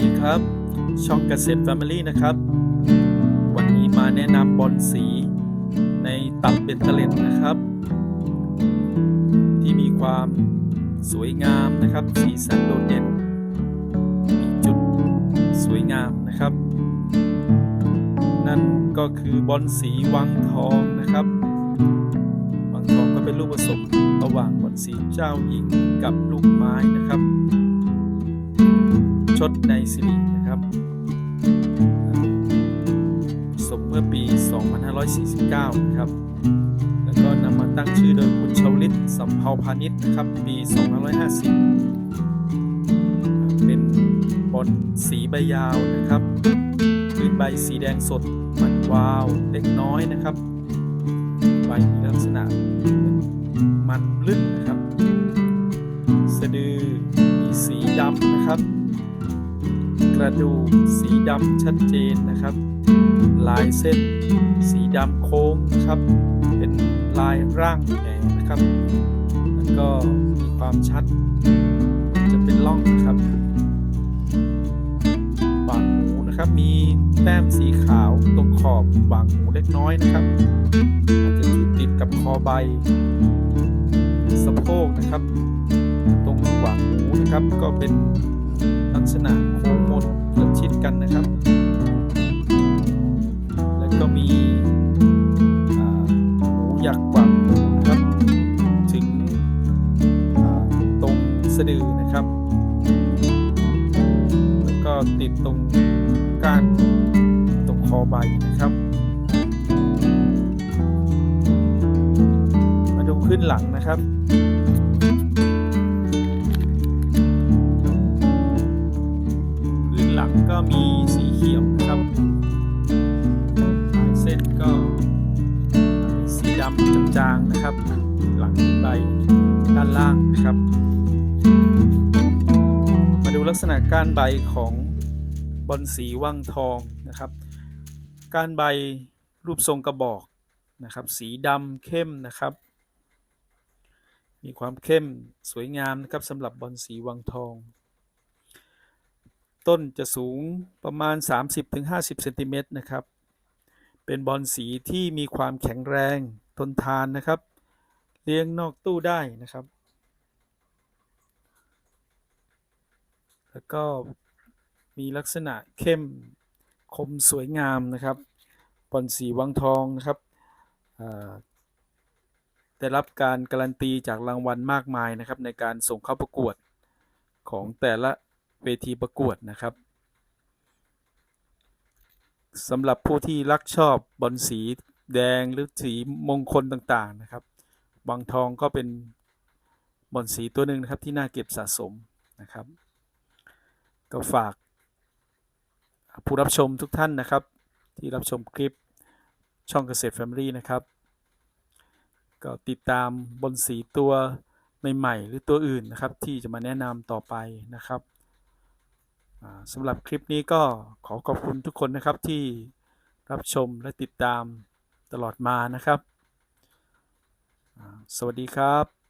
ดีครับ ช่องเกษตรแฟมิลี่นะครับ วันนี้มาแนะนำบอลสีในตับเบตเตเล็ตนะครับ ที่มีความสวยงามนะครับ สีสันโดดเด่น มีจุดสวยงามนะครับ นั่นก็คือบอลสีวังทองนะครับวังทองก็เป็นลูกผสมระหว่างบอลสีเจ้าหญิงกับลูกไม้นะครับ ดในสิรินะครับ สมเมื่อปี 2549 นะครับ แล้วก็นำมาตั้งชื่อโดยคุณชาวลิตสัมภาวพานิชนะครับ ปี 2550 เป็นบอลสีใบยาวนะครับพื้นใบสีแดงสดมันวาวเล็กน้อยนะครับ ใบมีลักษณะมันลึกนะครับ สะดือมีสีดำนะครับ กระดูกสีดำชัดเจนนะครับ ลายเส้นสีดำโค้งนะครับ เป็นลายร่างแหนนะครับ แล้วก็มีความชัด จะเป็นล่องนะครับบางหูนะครับ มีแต้มสีขาวตรงขอบบางหูเล็กน้อยนะครับอาจจะอยู่ติดกับคอใบสะโพกนะครับ ตรงหว่างหูนะครับก็เป็นลักษณะโค้ หูหยักหว่างหูนะครับ ถึงตรงสะดือนะครับ แล้วก็ติดตรงก้านตรงคอใบนะครับ มาดูขึ้นหลังนะครับพื้นหลังก็มีสีเขียวนะครับ นะครับ หลังใบด้านล่างนะครับ มาดูลักษณะกานใบของบอนสีว่างทองนะครับ กานใบรูปทรงกระบอกนะครับ สีดำเข้มนะครับ มีความเข้มสวยงามนะครับสำหรับบอนสีวังทอง ต้นจะสูงประมาณ 30-50เซนติเมตรนะครับ เป็นบอลสีที่มีความแข็งแรงทนทานนะครับ เลี้ยงนอกตู้ได้นะครับ แล้วก็มีลักษณะเข้มคมสวยงามนะครับบอลสีวังทองนะครับได้รับการการันตีจากรางวัลมากมายนะครับ ในการส่งเข้าประกวดของแต่ละเวทีประกวดนะครับสำหรับผู้ที่รักชอบบอลสีแดงหรือสีมงคลต่างๆนะครับ วังทองก็เป็นบอลสีตัวหนึ่งนะครับที่น่าเก็บสะสมนะครับ ก็ฝากผู้รับชมทุกท่านนะครับ ที่รับชมคลิปช่องเกษตรแฟมิลี่นะครับ ก็ติดตามบนสีตัวใหม่ๆหรือตัวอื่นนะครับ ที่จะมาแนะนำต่อไปนะครับสำหรับคลิปนี้ก็ขอขอบคุณทุกคนนะครับที่รับชมและติดตามตลอดมานะครับ สวัสดีครับ